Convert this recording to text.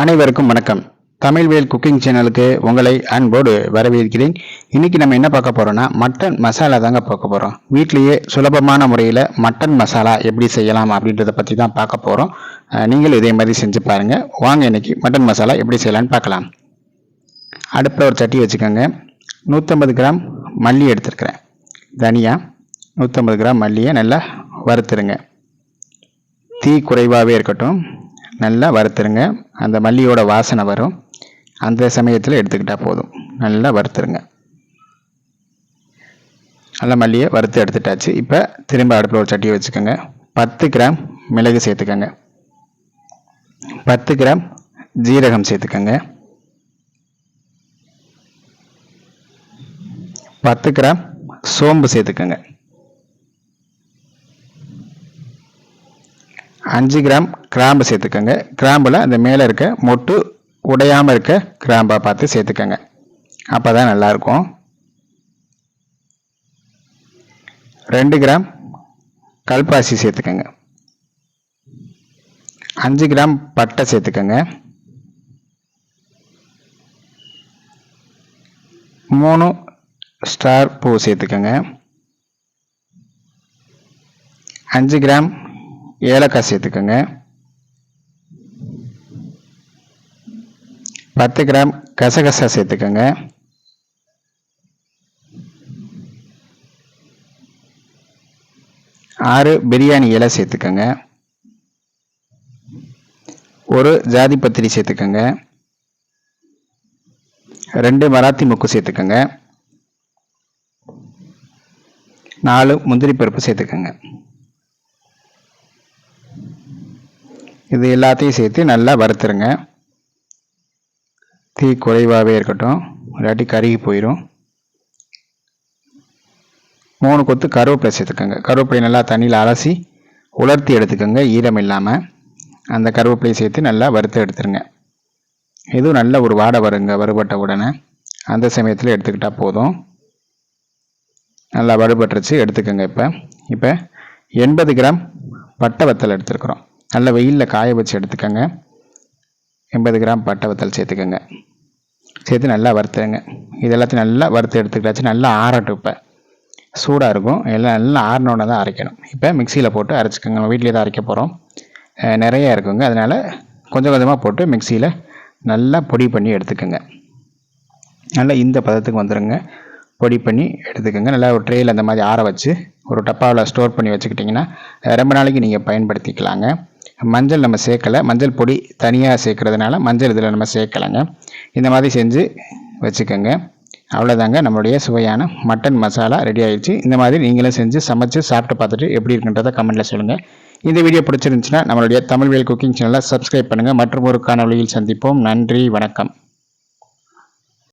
அனைவருக்கும் வணக்கம். தமிழ்வேல் குக்கிங் சேனலுக்கு உங்களை அன்போடு வரவேற்கிறேன். இன்னைக்கு நம்ம என்ன பார்க்க போறோம்னா மட்டன் மசாலா தாங்க பார்க்க போறோம். வீட்லேயே சுலபமான முறையில் மட்டன் மசாலா எப்படி செய்யலாம் அப்படின்றத பற்றி தான் பார்க்க போறோம். நீங்களும் இதே மாதிரி செஞ்சு பாருங்க. வாங்க இன்னைக்கு மட்டன் மசாலா எப்படி செய்யலான்னு பார்க்கலாம். அடுப்பில் ஒரு சட்டி வச்சுக்கோங்க. நூற்றம்பது கிராம் மல்லி எடுத்துருக்கிறேன். தனியா நூற்றம்பது கிராம் மல்லியை நல்லா வறுத்துருங்க. தீ குறைவாகவே இருக்கட்டும். நல்லா வறுத்துருங்க. அந்த மல்லியோட வாசனை வரும். அந்த சமயத்தில் எடுத்துக்கிட்டால் போதும். நல்லா வறுத்துருங்க. நல்லா மல்லியை வறுத்து எடுத்துட்டாச்சு. இப்போ திரும்ப அடுப்பில் ஒரு சட்டியை வச்சுக்கோங்க. பத்து கிராம் மிளகு சேர்த்துக்கோங்க. பத்து கிராம் ஜீரகம் சேர்த்துக்கோங்க. பத்து கிராம் சோம்பு சேர்த்துக்கோங்க. அஞ்சு கிராம் கிராம்பு சேர்த்துக்கோங்க. கிராம்பில் அந்த மேலே இருக்க மொட்டு உடையாமல் இருக்க கிராம்பாக பார்த்து சேர்த்துக்கோங்க. அப்போ தான் நல்லாயிருக்கும். ரெண்டு கிராம் கல்பாசி சேர்த்துக்கோங்க. அஞ்சு கிராம் பட்டை சேர்த்துக்கோங்க. மூணு ஸ்டார் பூ சேர்த்துக்கோங்க. அஞ்சு கிராம் ஏலக்காய் சேர்த்துக்கோங்க. பத்து கிராம் கசகசா சேர்த்துக்கோங்க. ஆறு பிரியாணி இலை சேர்த்துக்கோங்க. ஒரு ஜாதி பத்திரி சேர்த்துக்கோங்க. ரெண்டு மராத்தி முக்கு சேர்த்துக்கோங்க. நாலு முந்திரி பருப்பு சேர்த்துக்கோங்க. இது எல்லாத்தையும் சேர்த்து நல்லா வறுத்துருங்க. தீ குறைவாகவே இருக்கட்டும். இல்லாட்டி கருகி போயிடும் மூணு கொத்து கருவேப்பிலை சேர்த்துக்கோங்க. கருவேப்பிலை நல்லா தண்ணியில் அலசி உலர்த்தி எடுத்துக்கோங்க. ஈரம் இல்லாமல் அந்த கருவேப்பிலையை சேர்த்து நல்லா வறுத்து எடுத்துருங்க. இதுவும் நல்ல ஒரு வாடை வருங்க. வறுபட்ட உடனே. அந்த சமயத்தில் எடுத்துக்கிட்டால் போதும். நல்லா வறுபட்டுருச்சு. எடுத்துக்கோங்க இப்போ. இப்போ எண்பது கிராம் பட்டை வத்தல் எடுத்துருக்குறோம். நல்ல வெயிலில் காய வச்சு எடுத்துக்கோங்க. எண்பது கிராம் பட்டை வத்தல் சேர்த்துக்கோங்க. சேர்த்து நல்லா வறுத்துடுங்க இது எல்லாத்தையும் நல்லா வறுத்து எடுத்துக்கிட்டாச்சு. நல்லா ஆறட்டும் இப்போ. சூடாக இருக்கும். எல்லாம் நல்லா ஆறினோட தான் அரைக்கணும். இப்போ மிக்சியில் போட்டு அரைச்சிக்கோங்க. நம்ம வீட்டிலே தான் அரைக்க போகிறோம் நிறைய இருக்குங்க. அதனால் கொஞ்சம் கொஞ்சமாக போட்டு மிக்சியில் நல்லா பொடி பண்ணி எடுத்துக்கோங்க. நல்லா இந்த பதத்துக்கு வந்துடுங்க பொடி பண்ணி எடுத்துக்கோங்க. நல்லா ஒரு ட்ரேயில் அந்த மாதிரி ஆற வச்சு ஒரு டப்பாவில் ஸ்டோர் பண்ணி வச்சுக்கிட்டிங்கன்னா ரொம்ப நாளைக்கு நீங்கள் பயன்படுத்திக்கலாங்க. மஞ்சள் நம்ம சேர்க்கலை. மஞ்சள் பொடி தனியாக சேர்க்குறதுனால மஞ்சள் இதில் நம்ம சேர்க்கலைங்க. இந்த மாதிரி செஞ்சு வச்சுக்கோங்க. அவ்வளோதாங்க நம்மளுடைய சுவையான மட்டன் மசாலா ரெடி ஆகிடுச்சு இந்த மாதிரி நீங்களும் செஞ்சு சமைச்சு சாப்பிட்டு பார்த்துட்டு எப்படி இருக்குன்றதை கமெண்ட்டில் சொல்லுங்கள் இந்த வீடியோ பிடிச்சிருந்துச்சுன்னா நம்மளுடைய தமிழ்வேல் குக்கிங் சேனலை சப்ஸ்கிரைப் பண்ணுங்கள் மற்றும் ஒரு காணொலியில் சந்திப்போம். நன்றி வணக்கம்.